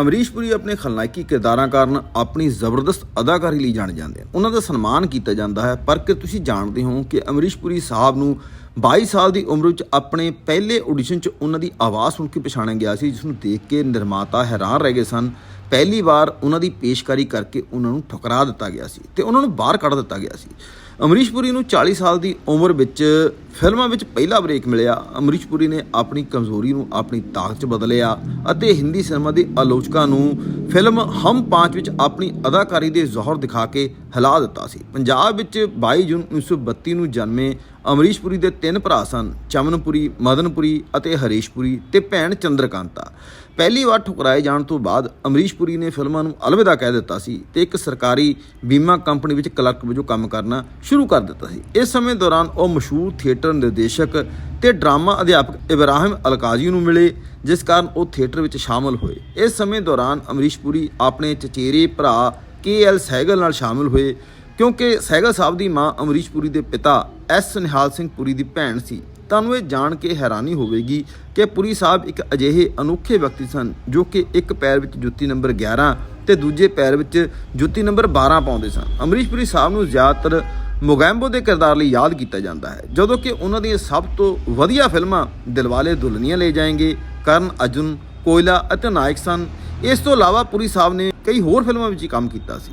ਅਮਰੀਸ਼ ਪੁਰੀ ਆਪਣੇ ਖਲਨਾਇਕੀ ਕਿਰਦਾਰਾਂ ਕਾਰਨ ਆਪਣੀ ਜ਼ਬਰਦਸਤ ਅਦਾਕਾਰੀ ਲਈ ਜਾਣੇ ਜਾਂਦੇ ਹਨ। ਉਹਨਾਂ ਦਾ ਸਨਮਾਨ ਕੀਤਾ ਜਾਂਦਾ ਹੈ, ਪਰ ਕਿ ਤੁਸੀਂ ਜਾਣਦੇ ਹੋ ਕਿ ਅਮਰੀਸ਼ ਪੁਰੀ ਸਾਹਿਬ ਨੂੰ 22 ਸਾਲ ਦੀ ਉਮਰ ਵਿੱਚ ਆਪਣੇ ਪਹਿਲੇ ਆਡੀਸ਼ਨ 'ਚ ਉਹਨਾਂ ਦੀ ਆਵਾਜ਼ ਸੁਣ ਕੇ ਪਛਾਣਿਆ ਗਿਆ ਸੀ, ਜਿਸ ਨੂੰ ਦੇਖ ਕੇ ਨਿਰਮਾਤਾ ਹੈਰਾਨ ਰਹਿ ਗਏ ਸਨ। ਪਹਿਲੀ ਵਾਰ ਉਹਨਾਂ ਦੀ ਪੇਸ਼ਕਾਰੀ ਕਰਕੇ ਉਹਨਾਂ ਨੂੰ ਠੁਕਰਾ ਦਿੱਤਾ ਗਿਆ ਸੀ ਤੇ ਉਹਨਾਂ ਨੂੰ ਬਾਹਰ ਕੱਢ ਦਿੱਤਾ ਗਿਆ ਸੀ। ਅਮਰੀਸ਼ ਪੁਰੀ ਨੂੰ 40 ਸਾਲ ਦੀ ਉਮਰ ਵਿੱਚ ਫਿਲਮਾਂ ਵਿੱਚ ਪਹਿਲਾ ਬ੍ਰੇਕ ਮਿਲਿਆ। ਅਮਰੀਸ਼ ਪੁਰੀ ਨੇ ਆਪਣੀ ਕਮਜ਼ੋਰੀ ਨੂੰ ਆਪਣੀ ਤਾਕਤ 'ਚ ਬਦਲਿਆ ਅਤੇ ਹਿੰਦੀ ਸਿਨੇਮਾ ਦੇ ਆਲੋਚਕਾਂ ਨੂੰ ਫਿਲਮ ਹਮ ਪਾਂਚ ਵਿੱਚ ਆਪਣੀ ਅਦਾਕਾਰੀ ਦੇ ਜ਼ੋਹਰ ਦਿਖਾ ਕੇ ਹਿਲਾ ਦਿੱਤਾ ਸੀ। ਪੰਜਾਬ ਵਿੱਚ 22 ਜੂਨ 1932 ਨੂੰ ਜਨਮੇ ਅਮਰੀਸ਼ਪੁਰੀ ਦੇ ਤਿੰਨ ਭਰਾ ਸਨ, ਚਮਨਪੁਰੀ, ਮਦਨਪੁਰੀ ਅਤੇ ਹਰੀਸ਼ਪੁਰੀ ਤੇ ਭੈਣ ਚੰਦਰਕਾਂਤਾ। ਪਹਿਲੀ ਵਾਰ ਠੁਕਰਾਏ ਜਾਣ ਤੋਂ ਬਾਅਦ ਅਮਰੀਸ਼ ਪੁਰੀ ਨੇ ਫਿਲਮਾਂ ਨੂੰ ਅਲਵਿਦਾ ਕਹਿ ਦਿੱਤਾ ਸੀ ਤੇ ਇੱਕ ਸਰਕਾਰੀ ਬੀਮਾ ਕੰਪਨੀ ਵਿੱਚ ਕਲਰਕ ਵਜੋਂ ਕੰਮ ਕਰਨਾ ਸ਼ੁਰੂ ਕਰ ਦਿੱਤਾ ਸੀ। ਇਸ ਸਮੇਂ ਦੌਰਾਨ ਉਹ ਮਸ਼ਹੂਰ ਥੀਏਟਰ ਨਿਰਦੇਸ਼ਕ ਤੇ ਡਰਾਮਾ ਅਧਿਆਪਕ ਇਬਰਾਹਿਮ ਅਲਕਾਜ਼ੀ ਨੂੰ ਮਿਲੇ, ਜਿਸ ਕਾਰਨ ਉਹ ਥੀਏਟਰ ਵਿੱਚ ਸ਼ਾਮਲ ਹੋਏ। ਇਸ ਸਮੇਂ ਦੌਰਾਨ ਅਮਰੀਸ਼ ਪੁਰੀ ਆਪਣੇ ਚਚੇਰੇ ਭਰਾ ਕੇ ਐਲ ਸਹਿਗਲ ਨਾਲ ਸ਼ਾਮਲ ਹੋਏ, ਕਿਉਂਕਿ ਸਹਿਗਲ ਸਾਹਿਬ ਦੀ ਮਾਂ ਅਮਰੀਸ਼ ਪੁਰੀ ਦੇ ਪਿਤਾ ਐਸ ਨਿਹਾਲ ਸਿੰਘ ਪੁਰੀ ਦੀ ਭੈਣ ਸੀ। ਤੁਹਾਨੂੰ ਇਹ ਜਾਣ ਕੇ ਹੈਰਾਨੀ ਹੋਵੇਗੀ ਕਿ ਪੁਰੀ ਸਾਹਿਬ ਇੱਕ ਅਜਿਹੇ ਅਨੋਖੇ ਵਿਅਕਤੀ ਸਨ ਜੋ ਕਿ ਇੱਕ ਪੈਰ ਵਿੱਚ ਜੁੱਤੀ ਨੰਬਰ 11 ਤੇ ਦੂਜੇ ਪੈਰ ਵਿੱਚ ਜੁੱਤੀ ਨੰਬਰ 12 ਪਾਉਂਦੇ ਸਨ। ਅਮਰੀਸ਼ ਪੁਰੀ ਸਾਹਿਬ ਨੂੰ ਜ਼ਿਆਦਾਤਰ ਮੋਗੈਂਬੋ ਦੇ ਕਿਰਦਾਰ ਲਈ ਯਾਦ ਕੀਤਾ ਜਾਂਦਾ ਹੈ, ਜਦੋਂ ਕਿ ਉਹਨਾਂ ਦੀਆਂ ਸਭ ਤੋਂ ਵਧੀਆ ਫਿਲਮਾਂ ਦਿਲਵਾਲੇ ਦੁਲਹਨੀਆਂ ਲੈ ਜਾਏਂਗੇ, ਕਰਨ ਅਰਜੁਨ, ਕੋਇਲਾ ਅਤੇ ਨਾਇਕ ਸਨ। ਇਸ ਤੋਂ ਇਲਾਵਾ ਪੁਰੀ ਸਾਹਿਬ ਨੇ ਕਈ ਹੋਰ ਫਿਲਮਾਂ ਵਿੱਚ ਵੀ ਕੰਮ ਕੀਤਾ ਸੀ।